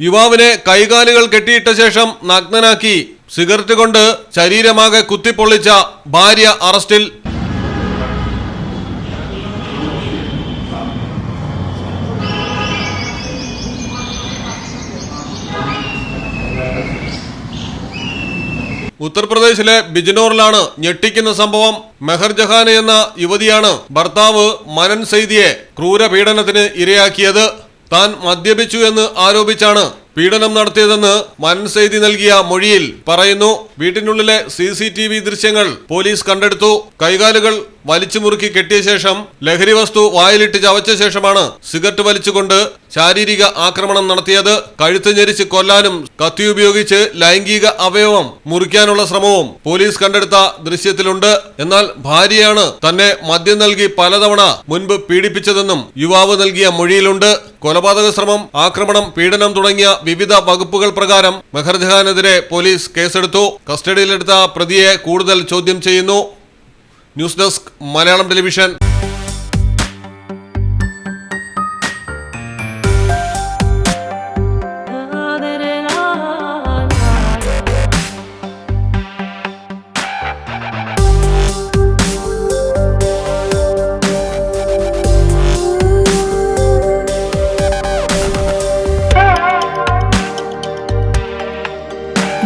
യുവാവിനെ കൈകാലുകൾ കെട്ടിയിട്ട ശേഷം നഗ്നനാക്കി. സിഗരറ്റ് കൊണ്ട് ശരീരമാകെ കുത്തിപ്പൊള്ളിച്ച ഭാര്യ അറസ്റ്റിൽ. ഉത്തർപ്രദേശിലെ ബിജ്നോറിലാണ് ഞെട്ടിക്കുന്ന സംഭവം. മെഹർ ജഹാൻ എന്ന യുവതിയാണ് ഭർത്താവ് മനൻ സെയ്ദിയെ ക്രൂരപീഡനത്തിന് ഇരയാക്കിയത്. താൻ മദ്യപിച്ചു എന്ന് ആരോപിച്ചാണ് പീഡനം നടത്തിയതെന്ന് മനൻ സെയ്തി നൽകിയ മൊഴിയിൽ പറയുന്നു. വീട്ടിനുള്ളിലെ സി സി ടി വി ദൃശ്യങ്ങൾ പോലീസ് കണ്ടെടുത്തു. കൈകാലുകൾ വലിച്ചു മുറുക്കി കെട്ടിയ ശേഷം ലഹരി വസ്തു വായിലിട്ട് ചവച്ച ശേഷമാണ് സിഗരറ്റ് വലിച്ചുകൊണ്ട് ശാരീരിക ആക്രമണം നടത്തിയത്. കഴുത്ത് ഞെരിച്ച് കൊല്ലാനും കത്തി ഉപയോഗിച്ച് ലൈംഗിക അവയവം മുറിക്കാനുള്ള ശ്രമവും പോലീസ് കണ്ടെടുത്ത ദൃശ്യത്തിലുണ്ട്. എന്നാൽ ഭാര്യയാണ് തന്നെ മദ്യം നൽകി പലതവണ മുൻപ് പീഡിപ്പിച്ചതെന്നും യുവാവ് നൽകിയ മൊഴിയിലുണ്ട്. കൊലപാതക ശ്രമം ആക്രമണം പീഡനം തുടങ്ങിയ വിവിധ വകുപ്പുകൾ പ്രകാരം മെഹർജഹാനെതിരെ പോലീസ് കേസെടുത്തു. കസ്റ്റഡിയിലെടുത്ത പ്രതിയെ കൂടുതൽ ചോദ്യം ചെയ്യുന്നു. News desk Malayalam television.